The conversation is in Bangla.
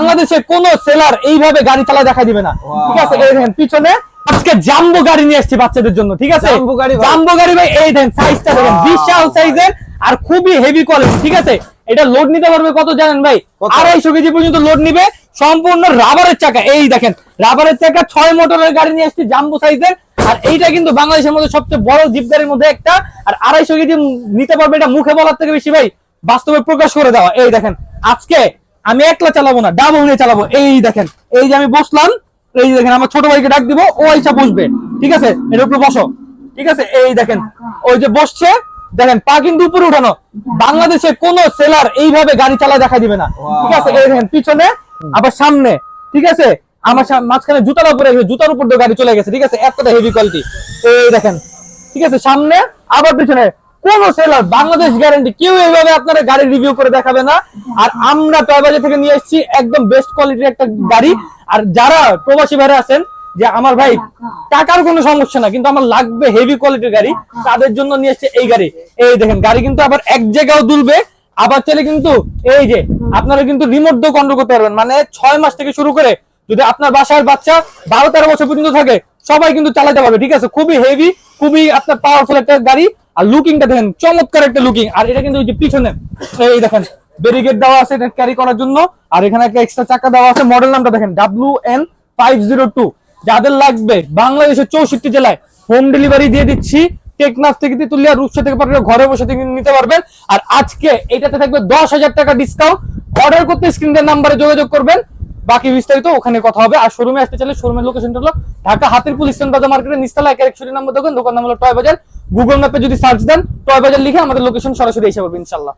বাংলাদেশে কোন সেলার এইভাবে গাড়ি চালা দেখা দিবে না। ঠিক আছে এই দেখেন পিছনে আজকে জাম্বো গাড়ি নিয়ে এসেছি বাচ্চাদের জন্য ঠিক আছে? জাম্বো গাড়ি ভাই। এই দেখেন সাইজটা দেখেন বিশাল সাইজের আর খুবই হেভি কোয়ালিটি ঠিক আছে? এটা লোড নিতে পারবে কত জানেন ভাই? আড়াইশো কেজি পর্যন্ত লোড নিবে সম্পূর্ণ রাবারের চাকা। এই দেখেন রাবারের চাকা ছয় মোটরের গাড়ি নিয়ে এসেছি জাম্বো সাইজের আর এইটা কিন্তু বাংলাদেশের মধ্যে সবচেয়ে বড় জিপ গাড়ির মধ্যে একটা। আর আড়াইশো কেজি নিতে পারবে এটা মুখে বলার থেকে বেশি ভাই বাস্তবে প্রকাশ করে দেওয়া। এই দেখেন আজকে আমি একলা চালাবো না ডাবল নিয়ে চালাবো। এই দেখেন এই যে আমি বসলাম এই যে দেখেন আমার ছোট ভাইকে ডাক দিব ও আইসা বসবে। ঠিক আছে? এর উপরে বসো। ঠিক আছে? এই দেখেন ওই যে বসছে দেখেন পা কিন্তু উপরে উঠানো। বাংলাদেশে কোন সেলার এইভাবে গাড়ি চালা দেখা দিবে না। ঠিক আছে? এই দেখেন পিছনে আবার সামনে। ঠিক আছে? আমার মাঝখানে জুতার উপরে রেখে জুতার উপর দিয়ে গাড়ি চলে গেছে। ঠিক আছে? এতটা হেভি কোয়ালিটি এই দেখেন। ঠিক আছে? সামনে আবার পিছনে। কোন সেলার বাংলাদেশ গ্যারান্টি কেউ এইভাবে আপনারা গাড়ি রিভিউ করে দেখাবে না। আর আমরা টয়বাজার থেকে নিয়ে এসেছি একদম বেস্ট কোয়ালিটির একটা গাড়ি। আর যারা প্রবাসী ভাইরা আছেন, যে আমার ভাই, টাকার কোনো সমস্যা না কিন্তু আমার লাগবে হেভি কোয়ালিটির গাড়ি, তাদের জন্য নিয়ে এসেছে এই গাড়ি। এই দেখেন, গাড়ি কিন্তু আবার এক জায়গাও দুলবে, আবার চলে কিন্তু এই যে, আপনারা কিন্তু রিমোট দিয়ে কন্ট্রোল করতে পারবেন। মানে ছয় মাস থেকে শুরু করে যদি আপনার বাসার বাচ্চা বারো তেরো বছর পর্যন্ত থাকে, সবাই কিন্তু চালাতে পারবে, ঠিক আছে? খুবই হেভি খুবই আপনার পাওয়ারফুল একটা গাড়ি। আর লুকিংটা দেখেন, চমৎকার একটা লুকিং আর এটা কিন্তু যে পিছনে, এই দেখেন ব্যারিকেড দেওয়া আছে এটা ক্যারি করার জন্য। আর এখানে একটা এক্সট্রা চাকা দেওয়া আছে মডেল নামটা দেখেন W N five zero two যাদের লাগবে বাংলাদেশের চৌষট্টি জেলায় হোম ডেলিভারি দিয়ে দিচ্ছি, টেকনাফ থেকে তুলিয়া রূপসা থেকে পাঠালে ঘরে বসে থেকে নিতে পারবেন। আর আজকে এটাতে থাকবে দশ হাজার টাকা ডিসকাউন্ট অর্ডার করতে স্ক্রিনের নাম্বারে যোগাযোগ করবেন। বাকি বিস্তারিত ওখানে কথা হবে। আর শোরুমে আসতে চাইলে শোরুমের লোকেশনটা হলো ঢাকা হাতির পুলিশ বাজার মার্কেটের নিস্তালা এক একশো নাম্বার দোকান দোকান নাম হলো টয় বাজার। গুগল ম্যাপে যদি সার্চ দেন টয় বাজার লিখে আমাদের লোকেশন সরাসরি এসে পাবেন ইনশাল্লাহ।